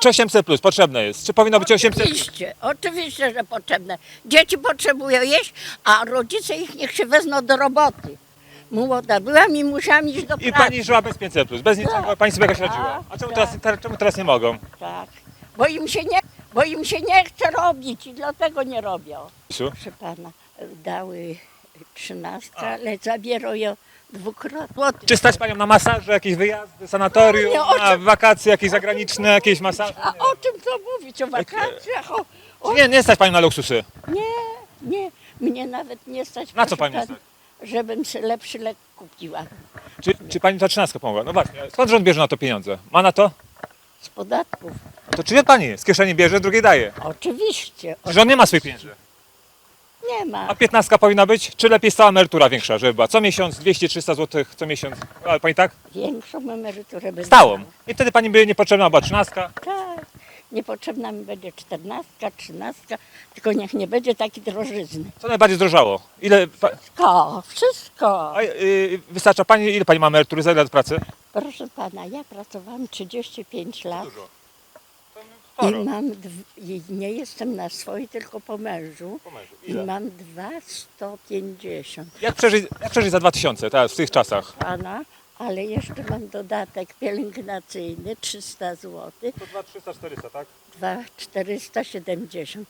Czy 800 plus potrzebne jest? Czy powinno być 800 plus? Oczywiście, oczywiście, że potrzebne. Dzieci potrzebują jeść, a rodzice ich niech się wezmą do roboty. Młoda byłam i musiałam iść do I pracy. pani żyła bez 500 plus, bez niczego, pani sobie jakoś radziła. A czemu teraz, czemu teraz nie mogą? Tak, bo im, się nie, bo im się nie chce robić i dlatego nie robią. Proszę pana, dały trzynastkę, ale zabierają ją dwukrotnie. Czy stać panią na masaże, jakieś wyjazdy, sanatorium, Nie, o na czym- wakacje jakieś zagraniczne, jakieś masaże? A o czym to mówić? O wakacjach? O, o... Nie, nie stać pani na luksusy. Nie, nie, mnie nawet nie stać. Na co proszę pani nie Żebym sobie lepszy lek kupiła. Czy, czy pani ta trzynastka pomogła? No właśnie, skąd rząd bierze na to pieniądze? Ma na to? Z podatków. No to czy wie pani? Z kieszeni bierze, drugiej daje. Oczywiście. O, Rząd nie ma swoich pieniędzy. Nie ma. A 15 powinna być? Czy lepiej stała emerytura większa, żeby była? Co miesiąc 200-300 zł, co miesiąc. Ale pani tak? Większą emeryturę będzie. Stałą. I wtedy pani by niepotrzebna była 13. Tak. Niepotrzebna mi będzie czternastka, trzynastka, tylko niech nie będzie takiej drożyzny. Co najbardziej zdrożało? Ile. Pa, Wszystko, wszystko. a, yy, wystarcza pani, ile pani ma emerytury za ile lat pracy? Proszę pana, ja pracowałam 35 lat Dużo. I mam, dw- i nie jestem na swojej, tylko po mężu. Po mężu. I Ile? mam 250 Jak przeżyć, jak przeżyć za 2000 teraz, w tych czasach? pana, ale jeszcze mam dodatek pielęgnacyjny 300 zł, To 2300, 400, tak? 2470.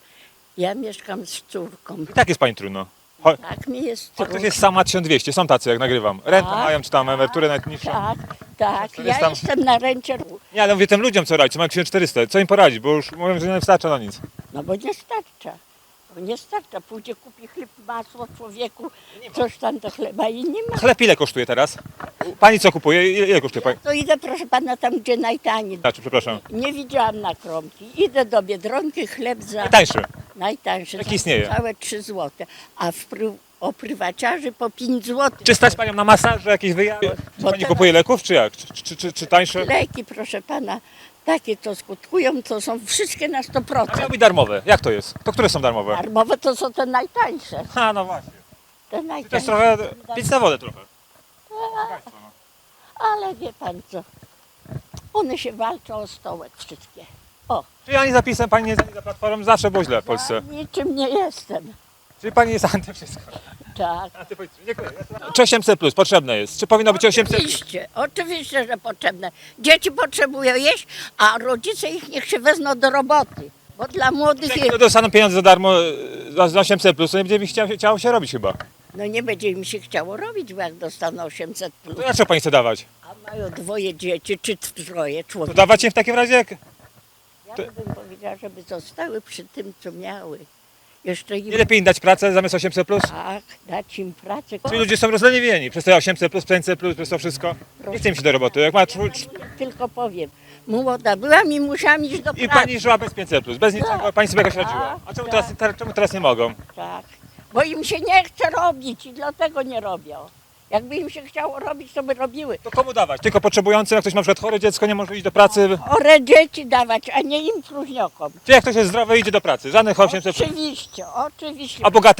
Ja mieszkam z córką. I tak jest pani trudno. Cho- Tak mi jest trudno. jest sama 1200, są tacy jak nagrywam. Rentę Tak, mają, czy tam emeryturę nawet niższą. Tak, tak. Ja 400. jestem na rencie, Nie, ale mówię tym ludziom co radzić, co mają 1400, co im poradzić, bo już mówią, że nie wystarcza na nic. no bo nie starcza. Bo nie starcza. Pójdzie kupi chleb, masło człowieku, coś tam do chleba i nie ma. Chleb ile kosztuje teraz? Pani co kupuje? Ile, ile kosztuje pani? To idę, proszę pana, tam gdzie najtaniej. Znaczy, przepraszam. Nie widziałam na kromki. Idę do Biedronki, chleb za Tańszy. Najtańszy. Jaki za istnieje? Całe 3 zł. A w o prywaciarzy po 5 zł. Czy stać panią na masaże, jakieś wyjazdy? Czy pani teraz- kupuje leków, czy jak? Czy, czy, czy, czy tańsze? Leki, proszę pana, takie to skutkują, to są wszystkie na A 100%. miały być darmowe. Jak to jest? To które są darmowe? Darmowe to są te najtańsze. Ha, no właśnie. Te To jest najtańsze. trochę, pić na wodę trochę. Ale wie pan co, one się walczą o stołek wszystkie. O, Czyli ani zapisem, pani nie jest ani za platformą, zawsze było źle w Polsce. ja niczym nie jestem. Czyli pani jest anty wszystko. Tak. Dziękuję. Czy 800 plus potrzebne jest? Czy powinno być 800 plus? Oczywiście, oczywiście, że potrzebne. Dzieci potrzebują jeść, a rodzice ich niech się wezmą do roboty. Bo dla młodych, Jak dostaną pieniądze za darmo e, za- za 800 plus, to nie będzie mi chciało, chciało się robić chyba. no nie będzie im się chciało robić, bo jak dostaną 800 plus. To dlaczego pani chce dawać? A mają dwoje dzieci, czy troje To człowiek. dawać im w takim razie jak... Ja bym powiedziała, żeby zostały przy tym, co miały. Jeszcze im Nie lepiej im dać pracę zamiast 800 plus? tak, dać im pracę. Czyli ludzie są rozleniwieni przez te 800 plus, 500 plus, przez to wszystko. Nie chce im się do roboty. Jak ma czu- Tylko powiem, młoda byłam i musiałam iść do I pracy. pani żyła bez 500 plus, bez niczego, pani sobie jakoś radziła. A czemu teraz, teraz, czemu teraz nie mogą? Tak, bo im się nie chce robić i dlatego nie robią. Jakby im się chciało robić, to by robiły. To komu dawać? Tylko potrzebującym, jak ktoś ma na przykład chore dziecko, nie może iść do pracy. Ore dzieci dawać, a nie im próżniokom. Czy jak ktoś jest zdrowy, idzie do pracy. Żadnych 800 plus. Oczywiście, oczywiście. A bogate